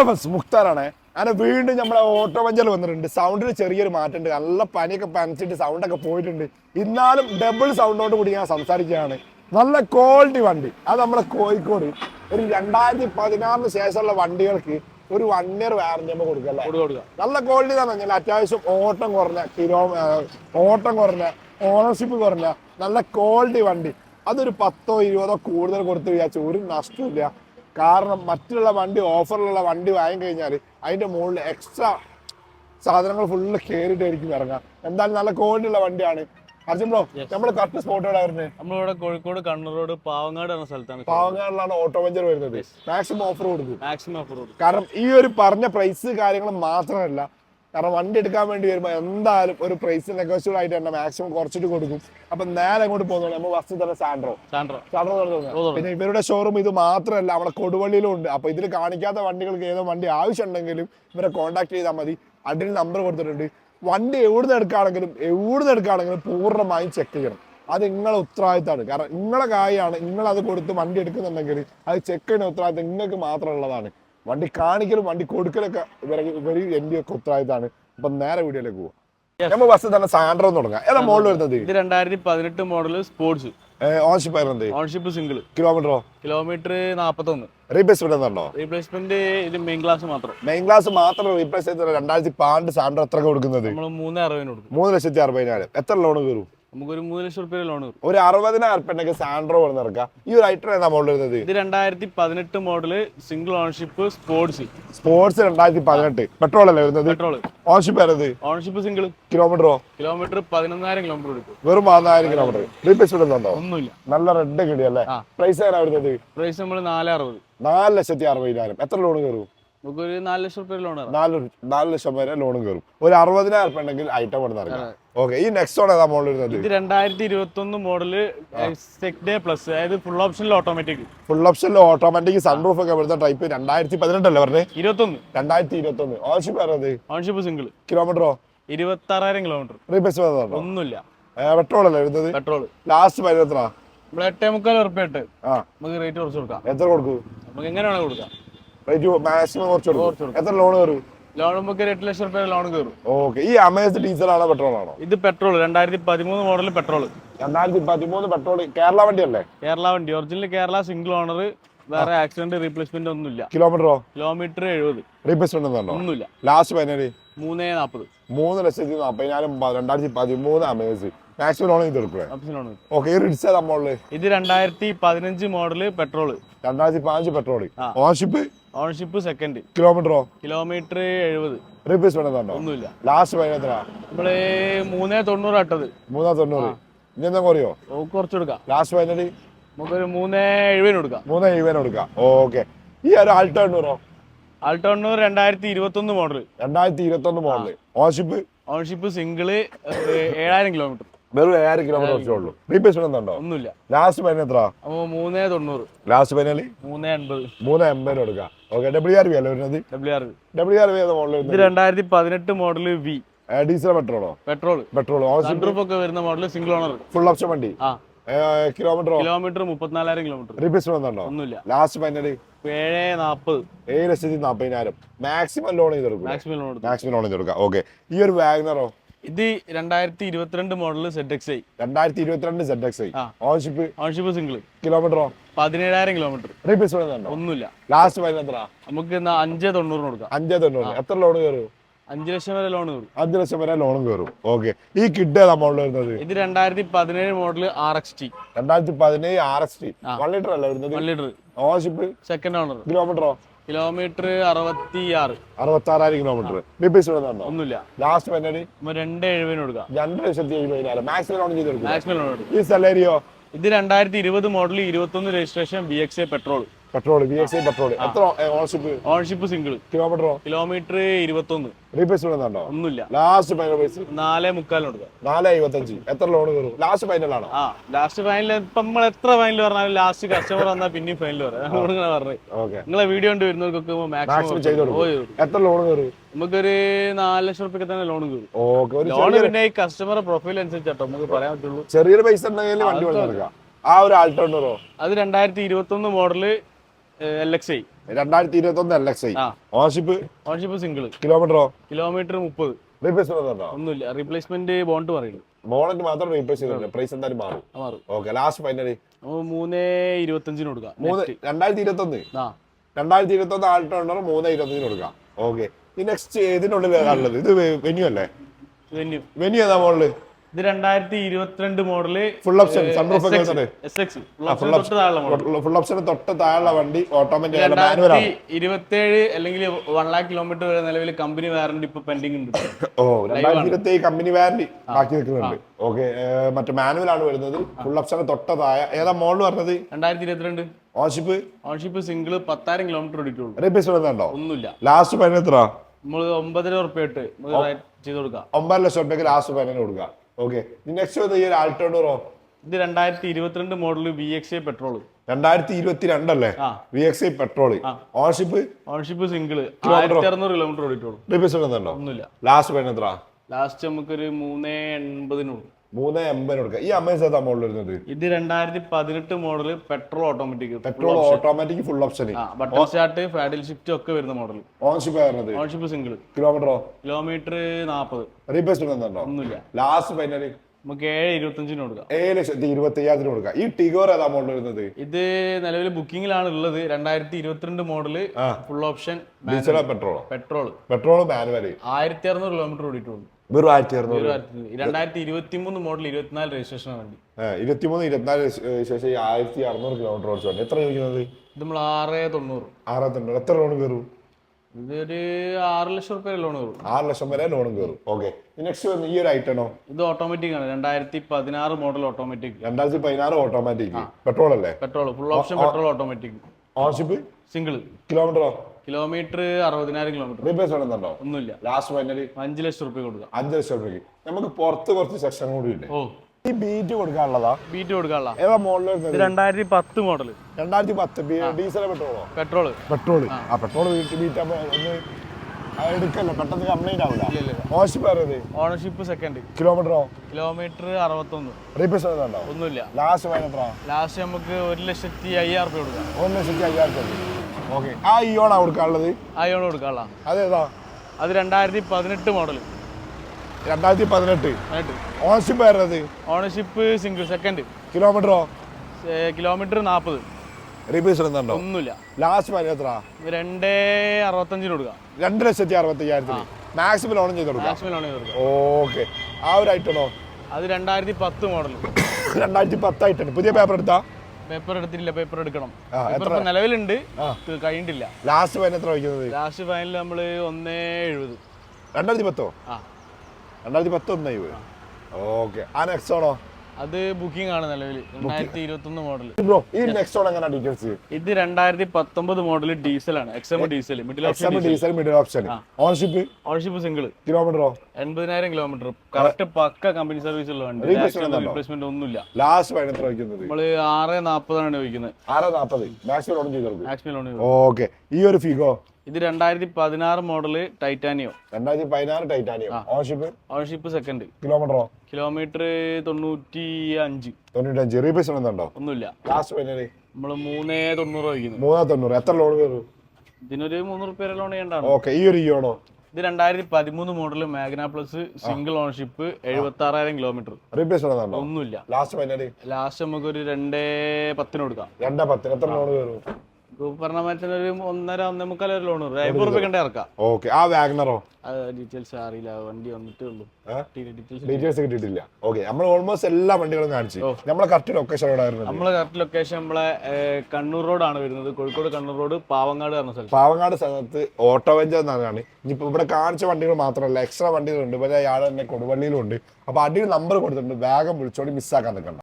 Hello ഫസ് മുക്താറാണ് അങ്ങനെ വീണ്ടും നമ്മളെ ഓട്ടോ പഞ്ചർ വന്നിട്ടുണ്ട്. സൗണ്ടിന് ചെറിയൊരു മാറ്റമുണ്ട്. നല്ല പനിയൊക്കെ പനിച്ചിട്ട് സൗണ്ടൊക്കെ പോയിട്ടുണ്ട്. എന്നാലും ഡബിൾ സൗണ്ടോട് കൂടി ഞാൻ സംസാരിക്കുകയാണ്. നല്ല ക്വാളിറ്റി വണ്ടി. അത് നമ്മുടെ കോഴിക്കോട്. ഒരു രണ്ടായിരത്തി പതിനാറിന് ശേഷമുള്ള വണ്ടികൾക്ക് ഒരു വൺ ഇയർ വാറന്റി നമ്മൾ കൊടുക്കല്ലേ നല്ല ക്വാളിറ്റി എന്ന് പറഞ്ഞാൽ അത്യാവശ്യം ഓട്ടം കുറഞ്ഞ കിലോ ഓട്ടം കുറഞ്ഞ ഓണർഷിപ്പ് കുറഞ്ഞ നല്ല ക്വാളിറ്റി വണ്ടി. അതൊരു പത്തോ ഇരുപതോ കൂടുതൽ കൊടുത്തു വിചാരിച്ചു ഒരു നഷ്ടമില്ല കാരണം മറ്റുള്ള വണ്ടി ഓഫറിലുള്ള വണ്ടി വാങ്ങി കഴിഞ്ഞാൽ അതിന്റെ മുകളിൽ എക്സ്ട്രാ സാധനങ്ങൾ ഫുള്ള് കയറിയിട്ടായിരിക്കും ഇറങ്ങാം. എന്തായാലും നല്ല ക്വാളിറ്റി ഉള്ള വണ്ടിയാണ്. അർജുൻ ബ്രോ നമ്മൾ കറക്റ്റ് സ്പോട്ട് എവിടെ വരുന്നത് നമ്മളിവിടെ കോഴിക്കോട് കണ്ണൂരോട് റോഡ് പാവങ്ങാട് എന്ന സ്ഥലത്താണ് പാവങ്ങാടിലാണ് ഓട്ടോ വെഞ്ചർ വരുന്നത്. മാക്സിമം ഓഫർ കൊടുക്കും. മാക്സിമം ഓഫർ കൊടുക്കും. കാരണം ഈ ഒരു പറഞ്ഞ പ്രൈസ് കാര്യങ്ങൾ മാത്രമല്ല കാരണം വണ്ടി എടുക്കാൻ വേണ്ടി വരുമ്പോൾ എന്തായാലും ഒരു പ്രൈസ് നെഗോഷ്യബിൾ ആയിട്ട് തന്നെ മാക്സിമം കുറച്ചിട്ട് കൊടുക്കും. അപ്പൊ നേരെ അങ്ങോട്ട് പോകുന്നത് നമ്മൾ വസ്തു തന്നെ സാൻഡ്രോ സാൻഡ്രോ സാൻഡ്രോ. പിന്നെ ഇവരുടെ ഷോറൂം ഇത് മാത്രമല്ല അവിടെ കൊടുവള്ളിയിലും ഉണ്ട് അപ്പൊ ഇതിൽ കാണിക്കാത്ത വണ്ടികൾക്ക് ഏതോ വണ്ടി ആവശ്യമുണ്ടെങ്കിലും ഇവരെ കോൺടാക്ട് ചെയ്താൽ മതി. അടിയിൽ നമ്പർ കൊടുത്തിട്ടുണ്ട്. വണ്ടി എവിടുന്ന് എടുക്കുകയാണെങ്കിലും എവിടുന്ന് എടുക്കുകയാണെങ്കിലും പൂർണമായും ചെക്ക് ചെയ്യണം. അത് നിങ്ങളെ ഉത്തരവാദിത്തമാണ്. കാരണം നിങ്ങളെ കാര്യമാണ് നിങ്ങൾ അത് കൊടുത്ത് വണ്ടി എടുക്കുന്നുണ്ടെങ്കിൽ അത് ചെക്ക് ചെയ്യുന്ന ഉത്തരവാദിത്തം നിങ്ങൾക്ക് മാത്രമുള്ളതാണ്. വണ്ടി കാണിക്കലും വണ്ടി കൊടുക്കലൊക്കെ ഇവരെ ഇവർ എന്റെ ഒക്കെ ഉത്തരവാദിത്തമാണ്. അപ്പൊ നേരെ വീഡിയോയിലേക്ക് പോവാം. നമ്മൾ ബസ് തന്നെ സാൻഡ്രോ തുടങ്ങാം. ഏതാ മോഡൽ വരുന്നത്? ഇത് രണ്ടായിരത്തി പതിനെട്ട് മോഡൽ സ്പോർട്സ് ഓൺഷിപ്പ് വരുന്നത്? ഓൺഷിപ്പ് സിംഗിൾ കിലോമീറ്ററോ കിലോമീറ്റർ നാൽപ്പത്തൊന്ന് റീപ്ലേസ്മെന്റ് ഉണ്ടോ റീപ്ലേസ്മെന്റ് ഇത് മെയിൻ ക്ലാസ് മാത്രം. മെയിൻ ക്ലാസ് മാത്രം റീപ്ലേസ് ചെയ്ത് രണ്ടായിരത്തി പാണ്ട് സാൻഡ്രോ എത്ര കൊടുക്കുന്നത്? നമ്മൾ മൂന്ന് അറുപതിന് കൊടുക്കും. മൂന്ന് ലക്ഷത്തി അറുപതിനായിരം. എത്ര ലോൺ കയറും? നമുക്കൊരു മൂന്ന് ലക്ഷം റുപ്യ ലോൺ ഒരു അറുപതിനായിരം സാൻഡ്രോ ഇറക്കാം. ഈ ഒരു ഐറ്റർ ഏതാ മോഡൽ വരുന്നത്? ഇത് രണ്ടായിരത്തി പതിനെട്ട് model single ownership sports sports രണ്ടായിരത്തി പതിനെട്ട്. പെട്രോൾ അല്ലേ വരുന്നത്? പെട്രോൾ ഓണർഷിപ്പ് വരുന്നത് ഓണർഷിപ്പ് സിംഗിൾ കിലോമീറ്ററോ കിലോമീറ്റർ പതിനൊന്നായിരം കിലോമീറ്റർ എടുക്കും. വെറും പതിനായിരം കിലോമീറ്റർ റീപ്ലേസ്മെന്റ് വരുന്നുണ്ടോ ഒന്നുമില്ല. നല്ല റെഡ് കിടിയല്ലേ. പ്രൈസ് വരുന്നത്? പ്രൈസ് നമ്മൾ നാല് അറുപത്. നാല് ലക്ഷത്തി അറുപതിനായിരം. എത്ര ലോൺ കയറും നമുക്കൊരു നാല് ലക്ഷം റുപ്യ ലോൺ നാല് നാല് ലക്ഷം വരെ ലോണും കയറും ഒരു അറുപതിനായിരം ഉണ്ടെങ്കിൽ ഐറ്റം കൊണ്ട് ഇറങ്ങാം. ഓക്കെ ഈ നെക്സ്റ്റ് ഓൺ ഏതാ മോഡൽ വരുന്നത്? ഇത് രണ്ടായിരത്തി ഇരുപത്തി ഒന്ന് മോഡൽ ഡേ പ്ലസ് അതായത് ഫുൾ ഓപ്ഷനിൽ ഓട്ടോമാറ്റിക് ഫുൾ ഓപ്ഷനിൽ ഓട്ടോമാറ്റിക് സൺറൂഫ് ഒക്കെ വരുന്ന ടൈപ്പ് രണ്ടായിരത്തി പതിനെട്ടല്ലേ പറഞ്ഞത് ഇരുപത്തൊന്ന്. രണ്ടായിരത്തി ഇരുപത്തി ഒന്ന് ഓൺഷിപ്പ് വരുന്നത് ഓൺഷിപ്പ് സിംഗിൾ കിലോമീറ്ററോ ഇരുപത്തി ആറായിരം കിലോമീറ്റർ റീപ്ലേസ് ഒന്നുമില്ല. പെട്രോൾ അല്ലേ വരുന്നത്? പെട്രോൾ ലാസ്റ്റ് പതിനെത്ര നമ്മൾ എട്ടേ മുക്കാൽ ഉറുപ്പ്യ ആ. നമുക്ക് റേറ്റ് കുറച്ച് കൊടുക്കാം. എത്ര കൊടുക്കും? നമുക്ക് എങ്ങനെയാണ് കൊടുക്കാം. മാക്സിമം കുറച്ച് കൊടുക്കും. എത്ര ലോൺ കയറും? ലോൺ നമുക്ക് എട്ട് ലക്ഷം റുപ്യ ലോൺ കയറും. ഓക്കെ. ഈ അമേസ് ഡീസൽ ആണോ പെട്രോൾ ആണോ? ഇത് പെട്രോൾ രണ്ടായിരത്തി പതിമൂന്ന് മോഡൽ പെട്രോൾ രണ്ടായിരത്തി പതിമൂന്ന് പെട്രോൾ കേരള വണ്ടി അല്ലേ കേരള വണ്ടി. ഒറിജിനൽ കേരള സിംഗിൾ ഓണർ വേറെ ആക്സിഡന്റ് റീപ്ലേസ്മെന്റ് ഒന്നുമില്ല. കിലോമീറ്ററോ കിലോമീറ്റർ എഴുപത്. റീപ്ലേസ്മെന്റ് ഒന്നുമില്ല. ലാസ്റ്റ് പതിനേഴ്? മൂന്നേ നാൽപ്പത് മൂന്ന് ലക്ഷത്തി നാൽപ്പതിനായിരം രണ്ടായിരത്തി പതിമൂന്ന് അമേസ് മാക്സിമം ലോൺ ചെയ്ത് കൊടുക്കുക ഓപ്ഷൻ ലോൺ ഓക്കെ ഈ റിഡ്സ് ഇത് രണ്ടായിരത്തി പതിനഞ്ച് മോഡൽ പെട്രോൾ രണ്ടായിരത്തി പതിനഞ്ച്. ഓൺഷിപ്പ് ഓൺഷിപ്പ് സെക്കൻഡ് കിലോമീറ്ററോ കിലോമീറ്റർ എഴുപത്. റീപ്ലേസ്മെന്റ് ഉണ്ടോ ഒന്നുമില്ല. ലാസ്റ്റ് പതിനെത്ര നമ്മൾ മൂന്നേ തൊണ്ണൂറ് ഇട്ടത്. മൂന്നേ തൊണ്ണൂറ്. ഇനി എന്താ കുറയോ കുറച്ച് കൊടുക്കാം. ലാസ്റ്റ് പതിനേഴ് നമുക്കൊരു മൂന്നേ എഴുപതിന് കൊടുക്കാം. മൂന്ന് എഴുപതിന് കൊടുക്കാം. ഓക്കെ ഈ ഒരു ആൾട്ടോ എണ്ണൂറോ? ആൾട്ടോണ്ണൂർ രണ്ടായിരത്തി മോഡൽ രണ്ടായിരത്തി ഇരുപത്തി ഒന്ന് മോഡൽ ഓൺഷിപ്പ് ഓൺഷിപ്പ് സിംഗിൾ ഏഴായിരം കിലോമീറ്റർ വെറും ഏഴായിരം കിലോമീറ്റർ കുറച്ചേ ഉള്ളൂ. റീപ്ലേസ്മെന്റ് ഉണ്ടോ? ഒന്നുമില്ല. ലാസ്റ്റ് പതിനെത്ര എത്ര? മൂന്നേ തൊണ്ണൂറ്. ലാസ്റ്റ് പതിനാല് മൂന്നേ എൺപത് മൂന്ന് എൺപതിന് കൊടുക്കാം. ഓക്കെ ഡബ്ല്യു ആർ വി അല്ലേ വരുന്നത്? W R W R V ഏതാ മോഡൽ രണ്ടായിരത്തി പതിനെട്ട് മോഡൽ വി ഡീസൽ പെട്രോളോ പെട്രോൾ പെട്രോൾ ഒക്കെ വരുന്ന model single owner full option വണ്ടി? കിലോമീറ്റർ കിലോമീറ്റർ മുപ്പത്തിനാലായിരം കിലോമീറ്റർ റീപ്ലേസ്മെന്റ് ഉണ്ടോ? ഒന്നുമില്ല. ലാസ്റ്റ് പതിനാല് ഏഴ് നാൽപ്പത് ഏഴ് ലക്ഷത്തി നാൽപ്പതിനായിരം മാക്സിമം ലോൺ ചെയ്ത് കൊടുക്കും. മാക്സിമം ലോൺ മാക്സിമം ലോൺ ചെയ്തെടുക്കാം ഓക്കെ ഈ ഒരു വാഗ്നറോ ഇത് രണ്ടായിരത്തി ഇരുപത്തിരണ്ട് മോഡൽ സെറ്റ് എക്സ് ഐ രണ്ടായിരത്തി ഇരുപത്തിരണ്ട് Z X I ownership ownership single കിലോമീറ്ററോ പതിനേഴായിരം കിലോമീറ്റർ ഒന്നുമില്ല ലാസ്റ്റ് എത്ര നമുക്ക് എന്നാ അഞ്ച് തൊണ്ണൂറിന് കൊടുക്കാം. അഞ്ചേ തൊണ്ണൂറ് എത്ര ലോൺ കയറും? അഞ്ച് ലക്ഷം വരെ ലോൺ കയറും. അഞ്ച് ലക്ഷം വരെ ലോൺ കയറും. ഓക്കെ ഈ കിഡ് നമ്മളിൽ വരുന്നത്? ഇത് രണ്ടായിരത്തി പതിനേഴ് മോഡൽ ആർ എക്സ് ടി രണ്ടായിരത്തി പതിനേഴ് R S T one litre അല്ല വരുന്നത്? One litre ownership second owner കിലോമീറ്ററോ kilometre അറുപത്തി ആറ് അറുപത്തി ആറായിരം കിലോമീറ്റർ ഒന്നുമില്ല. ലാസ്റ്റ് നമ്മൾ രണ്ട് എഴുപതിന് കൊടുക്കാം. രണ്ട് ലക്ഷത്തി എഴുപതിനായിരം. മാക്സിമം ലോൺ ചെയ്ത് കൊടുക്കും. മാക്സിമം ലോൺ ഈ സലേരിയോ ഇത് രണ്ടായിരത്തി ഇരുപത് മോഡൽ ഇരുപത്തൊന്ന് registration B X A petrol petrol B X petrol എത്ര ഓൺഷിപ്പ് ഓൺഷിപ്പ് സിംഗിൾ കിലോമീറ്ററോ കിലോമീറ്റർ ഇരുപത്തൊന്ന്. റീപ്ലേസ്മെന്റ് ഉണ്ടോ ഒന്നുമില്ല. ലാസ്റ്റ് ഫൈനൽ പൈസ നാല് മുക്കാലിന് കൊടുക്കാം നാല് എഴുപത്തഞ്ച് എത്ര ലോൺ കയറും? ലാസ്റ്റ് ഫൈനൽ ആണോ? ആ ലാസ്റ്റ് ഫൈനൽ ഇപ്പൊ നമ്മൾ എത്ര ഫൈനൽ പറഞ്ഞാലും ലാസ്റ്റ് കസ്റ്റമർ വന്നാൽ പിന്നെ ഫൈനൽ പറയാം. പറഞ്ഞത് നിങ്ങളെ വീഡിയോ കൊണ്ട് വരുന്നവർക്കൊക്കെ മാക്സിമം ചെയ്ത് എത്ര ലോൺ കയറും? നമുക്കൊരു നാല് ലക്ഷം റുപ്യൊക്കെ തന്നെ ലോൺ കയറും. ലോൺ പിന്നെ ഈ കസ്റ്റമർ പ്രൊഫൈൽ അനുസരിച്ചാട്ടോ നമുക്ക് പറയാൻ പറ്റുള്ളൂ. ചെറിയൊരു പൈസ ഉണ്ടെങ്കിൽ വണ്ടി ആ ഒരു ആൾട്ടോ അത് രണ്ടായിരത്തി ഇരുപത്തി ഒന്ന് മോഡൽ എൽ എക്സ് ഐ രണ്ടായിരത്തി ഇരുപത്തി ഒന്ന് എൽ എക്സ് ഐ സിംഗിൾ കിലോമീറ്ററോ? കിലോമീറ്റർ മുപ്പത്. റീപ്ലേസ് ഒന്നുമില്ല. റീപ്ലേസ്മെന്റ് ബോണ്ട് പറയുന്നു. മോണറ്റ് മാത്രം റീപ്ലേസ് ചെയ്തിട്ടുണ്ട് പ്രൈസ് എന്തായാലും മാറും. മാറും. ഓക്കെ ലാസ്റ്റ് ഫൈനലി മൂന്ന് ഇരുപത്തഞ്ചിന് കൊടുക്കാം. മൂന്ന് രണ്ടായിരത്തി ഇരുപത്തി ഒന്ന് ആ. രണ്ടായിരത്തി ഇരുപത്തി ഒന്ന് ആൾട്ടോ ഉണ്ടോ? മൂന്ന് ഇരുപത്തഞ്ചിന് കൊടുക്കാം. ഓക്കെ ഈ നെക്സ്റ്റ് ഇതിനുള്ളിൽ ഏതാണുള്ളത് ഇത് വെന്യൂ അല്ലേ? വെന്യൂ വെന്യൂ ഏതാ മോളിൽ? ഇത് രണ്ടായിരത്തി ഇരുപത്തിരണ്ട് model full option sunroof full option തൊട്ട് താഴെ വണ്ടി ഓട്ടോമാറ്റിക് ഇരുപത്തേഴ് അല്ലെങ്കിൽ വൺ ലാക്ക് കിലോമീറ്റർ വരെ നിലവിൽ കമ്പനി വാറണ്ടി ഇപ്പൊ പെൻഡിങ് ഉണ്ട്. ഓ രണ്ടായിരത്തി ഇരുപത്തി കമ്പനി വാറന്റി ബാക്കി നിൽക്കുന്നുണ്ട്. ഓക്കെ മറ്റേ മാനുവൽ ആണ് വരുന്നത്. ഫുൾ ഓപ്ഷൻ തൊട്ട് താഴെ. ഏതാ മോഡൽ പറഞ്ഞത് രണ്ടായിരത്തി ഇരുപത്തിരണ്ട് ഓൺഷിപ്പ് ഓൺഷിപ്പ് സിംഗിൾ പത്തായിരം കിലോമീറ്റർ ഓടിയിട്ടുള്ളൂ. ഒന്നുമില്ല. ലാസ്റ്റ് പതിനെത്ര എത്ര നമ്മൾ ഒമ്പതര ഉറുപ്പ്യ ഇട്ട്. നമുക്ക് റൈറ്റ് ചെയ്ത് കൊടുക്കാം. ഒമ്പത് ലക്ഷം ലാസ്റ്റ് പതിനെ കൊടുക്കുക ഓക്കെ നെക്സ്റ്റ് വന്ന് ഈ ഒരു ഇത് രണ്ടായിരത്തി ഇരുപത്തിരണ്ട് model V X I petrol രണ്ടായിരത്തി ഇരുപത്തി രണ്ടല്ലേ V X I petrol ownership ownership single ആയിരത്തി അറുന്നൂറ് കിലോമീറ്റർ ഓടിയിട്ടുള്ളൂ. റീപ്ലേസ് വരുന്നുണ്ടോ ഒന്നുമില്ല. ലാസ്റ്റ് ലാസ്റ്റ് നമുക്കൊരു മൂന്ന് എൺപതിന് കൊടുക്കും. മൂന്ന് എൺപത് കൊടുക്കുക. ഈ അമ്പത് ഏതാ മോഡൽ വരുന്നത്? ഇത് രണ്ടായിരത്തി പതിനെട്ട് model petrol automatic petrol automatic full option button start paddle shift ഒക്കെ വരുന്ന മോഡൽ ഓൺഷിപ്പ് വരുന്നത്? ഓൺഷിപ്പ് സിംഗിൾ കിലോമീറ്ററോ കിലോമീറ്റർ നാൽപ്പത് റീപ്ലേസ്മെന്റ് വരുന്നുണ്ടോ ഒന്നുമില്ല. ലാസ്റ്റ് ഫൈനൽ നമുക്ക് ഏഴ് ഇരുപത്തഞ്ചിന് കൊടുക്കാം. ഏഴ് ലക്ഷത്തി ഇരുപത്തി അയ്യായിരത്തിന് കൊടുക്കാം. ഈ ടിഗോർ ഏതാ മോഡൽ വരുന്നത്? ഇത് നിലവിൽ ബുക്കിംഗിലാണ് ഉള്ളത്. രണ്ടായിരത്തി ഇരുപത്തിരണ്ട് മോഡൽ ഫുൾ ഓപ്ഷൻ ഡീസലോ പെട്രോളോ പെട്രോൾ പെട്രോൾ മാനുവൽ ആയിരത്തി അറുന്നൂറ് കിലോമീറ്റർ ഓടിയിട്ടുള്ളൂ. വെറും ആയിരത്തി അറുന്നൂറ് രണ്ടായിരത്തി ഇരുപത്തി മൂന്ന് മോഡൽ ഇരുപത്തിനാല് രജിസ്ട്രേഷൻ വണ്ടി. ഇരുപത്തിമൂന്ന് ഇരുപത്തിനാല് ശേഷം ആയിരത്തി അറുന്നൂറ് കിലോമീറ്റർ ഓടിച്ചു എത്ര ചോദിക്കുന്നത്? ഇത് നമ്മൾ ആറ് തൊണ്ണൂറ്. ആറായിരത്തി എത്ര ലോൺ കയറും? ഇതൊരു ആറ് ലക്ഷം റുപ്യ ലോൺ കയറും. ആറ് ലക്ഷം വരെ ലോണും കയറും. ഓക്കെ നെക്സ്റ്റ് വന്ന് ഈ ഒരു ഐറ്റണോ ഇത് ഓട്ടോമാറ്റിക് ആണ്. രണ്ടായിരത്തി പതിനാറ് മോഡൽ ഓട്ടോമാറ്റിക് രണ്ടായിരത്തി പതിനാറ് ഓട്ടോമാറ്റിക് പെട്രോൾ അല്ലേ petrol full option petrol automatic ownership single കിലോമീറ്ററോ kilometre അറുപതിനായിരം കിലോമീറ്റർ. റീപ്ലേസ് വേണമെന്നുണ്ടോ? ഒന്നുമില്ല. Last finally? അഞ്ച് ലക്ഷം റുപ്യ കൊടുക്കാം അഞ്ച് ലക്ഷം റുപ്യ നമുക്ക് പുറത്ത് കുറച്ച് സെക്ഷൻ കൂടി ഉണ്ട് ഓ. ഈ ബീറ്റ് കൊടുക്കാനുള്ളതാ? ബീറ്റ് കൊടുക്കാനുള്ള ഏതാ മോഡൽ രണ്ടായിരത്തി പത്ത് മോഡൽ രണ്ടായിരത്തി പത്ത് ഡീസൽ പെട്രോളോ പെട്രോൾ പെട്രോൾ ആ? പെട്രോൾ ബീറ്റ് ഒന്ന് എടുക്കല്ലോ. പെട്ടെന്ന് കംപ്ലൈന്റ് ആവില്ല ഓണർഷിപ്പ് പറയുന്നത് ഓണർഷിപ്പ് സെക്കൻഡ് കിലോമീറ്ററോ കിലോമീറ്റർ അറുപത്തൊന്ന്. റീപ്ലേസ് വരുന്നുണ്ടോ ഒന്നുമില്ല. ലാസ്റ്റ് ലാസ്റ്റ് നമുക്ക് ഒരു ലക്ഷത്തി അയ്യായിരം റുപ്യ കൊടുക്കാം. ഒരു ലക്ഷത്തി അയ്യായിരത്തി ഓക്കെ. ആ ഇയോണാ കൊടുക്കാനുള്ളത്? അയോണ് കൊടുക്കാനുള്ള അതേതാ? അത് രണ്ടായിരത്തി പതിനെട്ട് മോഡൽ രണ്ടായിരത്തി പതിനെട്ട് പതിനെട്ട് ഓൺഷിപ്പ് വരുന്നത് ഓണർഷിപ്പ് സിംഗിൾ സെക്കൻഡ് കിലോമീറ്ററോ കിലോമീറ്റർ നാൽപ്പത് റീപ്ലേസ് വരുന്നുണ്ടോ ഒന്നുമില്ല. ലാസ്റ്റ് ഫൈൻ എത്ര രണ്ട് അറുപത്തഞ്ചിന് കൊടുക്കാം. രണ്ട് ലക്ഷത്തി അറുപത്തി അയ്യായിരത്തിന് മാക്സിമം ലോൺ ചെയ്ത് കൊടുക്കാം. മാക്സിമം ലോൺ കൊടുക്കാം. ഓക്കെ ആ ഒരു ഐറ്റണോ അത് രണ്ടായിരത്തി പത്ത് മോഡൽ രണ്ടായിരത്തി പത്ത് പുതിയ പേപ്പർ എടുത്താ? പേപ്പർ എടുത്തിട്ടില്ല പേപ്പർ എടുക്കണം. പേപ്പർ നിലവിലുണ്ട്. കഴിഞ്ഞിട്ടില്ല. ലാസ്റ്റ് ഫൈൻ എത്ര വയ്ക്കുന്നത്? ലാസ്റ്റ് ഫൈനൽ നമ്മൾ ഒന്നേ എഴുപത്. രണ്ടായിരത്തി പത്തോ? ആ. രണ്ടായിരത്തി പത്ത് ഒന്നായി ഓക്കെ ആ നെക്സ്റ്റ് ആണോ? അത് ബുക്കിംഗ് ആണ് നിലവിൽ. രണ്ടായിരത്തി ഇരുപത്തി മോഡൽ ബ്രോ ഈ നെക്സ്റ്റ് ഓൺ എങ്ങനെ ഡീറ്റെയിൽസ് ഇത് രണ്ടായിരത്തി പത്തൊമ്പത് model diesel ഡീസലാണ് XM diesel middle option diesel middle option ownership ownership single കിലോമീറ്ററോ എൺപതിനായിരം കിലോമീറ്റർ കറക്റ്റ് പക്ക കമ്പനി സർവീസ് ഉള്ള വണ്ടി. റീപ്ലേസ്മെന്റ് ഒന്നുമില്ല. ലാസ്റ്റ് വയ്ക്കുന്നത്? നമ്മൾ ആറ് നാൽപ്പതാണ് ചോദിക്കുന്നത് ആറ് നാൽപ്പത് മാക്സിമം ലോൺ ചെയ്ത് കൊടുക്കും മാക്സിമം ലോൺ ഓക്കെ ഈ ഒരു ഫിഗോ ഇത് രണ്ടായിരത്തി പതിനാറ് മോഡൽ ടൈറ്റാനിയോ. രണ്ടായിരത്തി പതിനാറ് ടൈറ്റാനിയോ ഓൺഷിപ്പ് ഓൺഷിപ്പ് സെക്കൻഡ് കിലോമീറ്ററോ കിലോമീറ്റർ തൊണ്ണൂറ്റി അഞ്ച് തൊണ്ണൂറ്റഞ്ച് അഞ്ച് ഉണ്ടോ? ഒന്നുമില്ല. ലാസ്റ്റ് ഫൈനലി നമ്മൾ മൂന്നേ തൊണ്ണൂറ് വയ്ക്കുന്നു മൂന്നേ തൊണ്ണൂറ്. എത്ര ലോൺ കയറും ഇതിനൊരു മൂന്നൂറ് പേര് ലോൺ ചെയ്യേണ്ടതാണ് ഓക്കെ ഈ ഒരു ഇയോണോ ഇത് രണ്ടായിരത്തി പതിമൂന്ന് model Magna plus single ownership എഴുപത്തി ആറായിരം കിലോമീറ്റർ റീപ്ലേസ് ഉണ്ടോ? ഒന്നുമില്ല. ലാസ്റ്റ് ഫൈനലി ലാസ്റ്റ് നമുക്കൊരു രണ്ടേ പത്തിന് കൊടുക്കാം. രണ്ടേ പത്തിന്. എത്ര ലോൺ കയറും ഒന്നര ലോൺ റുപ്യ കണ്ടേ ഇറക്കാം. ഓക്കെ. ആ വാഗ്നറോ? ഡീറ്റെയിൽസ് അറിയില്ല. വണ്ടി വന്നിട്ടേ ഉള്ളൂ. ഡീറ്റെയിൽസ് ഡീറ്റെയിൽസ് കിട്ടിയിട്ടില്ല. ഓക്കെ. നമ്മൾ ഓൾമോസ്റ്റ് എല്ലാ വണ്ടികളും കാണിച്ചു. നമ്മളെ കറക്റ്റ് ലൊക്കേഷൻ നമ്മളെ കറക്റ്റ് ലൊക്കേഷൻ നമ്മളെ കണ്ണൂർ റോഡാണ് വരുന്നത്. കോഴിക്കോട് കണ്ണൂർ റോഡ് പാവങ്ങാട് പറഞ്ഞ സ്ഥലത്ത്. പാവങ്ങാട് സ്ഥലത്ത് ഓട്ടോ വെഞ്ചർ എന്നാണ് ഇനിയിപ്പോൾ ഇവിടെ കാണിച്ച വണ്ടികൾ മാത്രമല്ല എക്സ്ട്രാ വണ്ടികളുണ്ട്. ഇവിടെ അയാൾ തന്നെ കൊടുവള്ളിയിലുണ്ട്. അപ്പോൾ അടിയിൽ നമ്പർ കൊടുത്തിട്ടുണ്ട്. വേഗം വിളിച്ചോടി മിസ്സാക്കാൻ നിൽക്കണ്ട.